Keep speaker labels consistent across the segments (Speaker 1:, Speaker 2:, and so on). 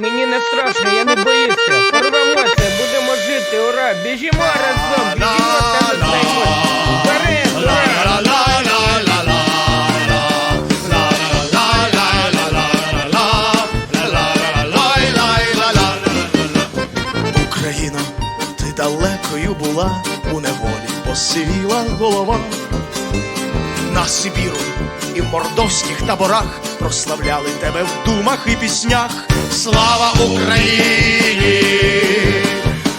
Speaker 1: Мені не страшно, я не боюся. Порвемося, будемо жити, ура! Біжімо разом, біжімо та не. Вперед, ура!
Speaker 2: Україно, ти далекою була, у неволі посивіла голова. На Сибіру і в мордовських таборах прославляли тебе в думах і піснях. Слава Україні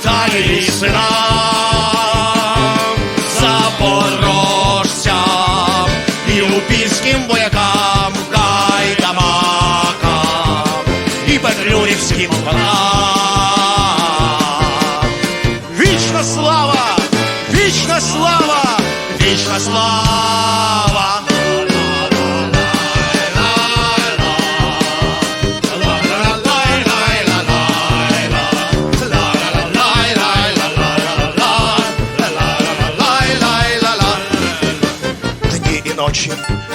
Speaker 2: та її синам, запорожцям і упільським воякам, гайдамакам і петлюрівським панам. Вічна слава! Вічна слава! Вічна слава! Ночі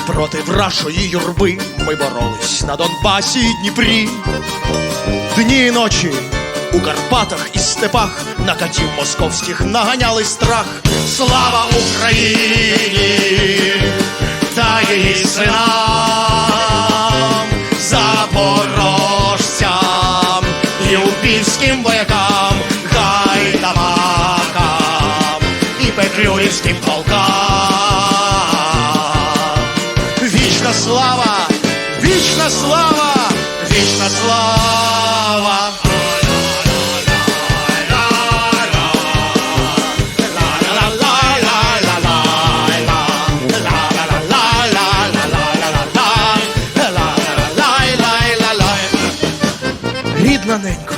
Speaker 2: проти врашої юрби ми боролись на Донбасі і Дніпрі. Дні і ночі у Карпатах і степах на катів московських наганяли страх. Слава Україні та її синам, запорожцям і упільським воякам, гайдамакам і петлюрівським полкам. Слава, вічна слава, вічна слава. Рідна ненько,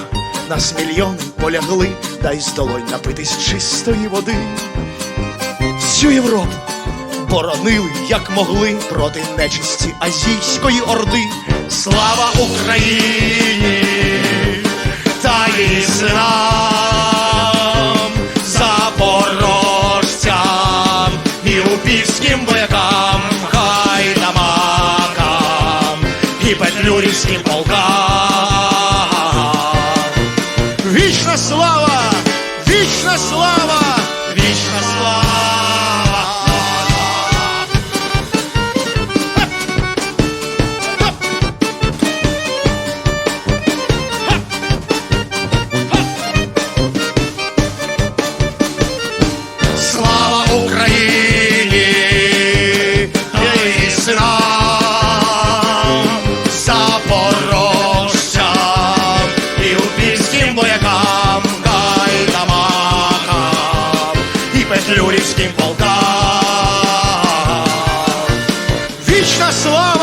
Speaker 2: нас мільйони полягли, дай з долонь напитись чистої води. Всю Європу боронили, як могли, проти нечисті азійської орди. Слава Україні та її синам, запорожцям і упівським воякам, гайдамакам і петлюрівським полкам. Вічна слава! Вічна слава! Вічна! Слава петлюрівським полкам. Вічна слава!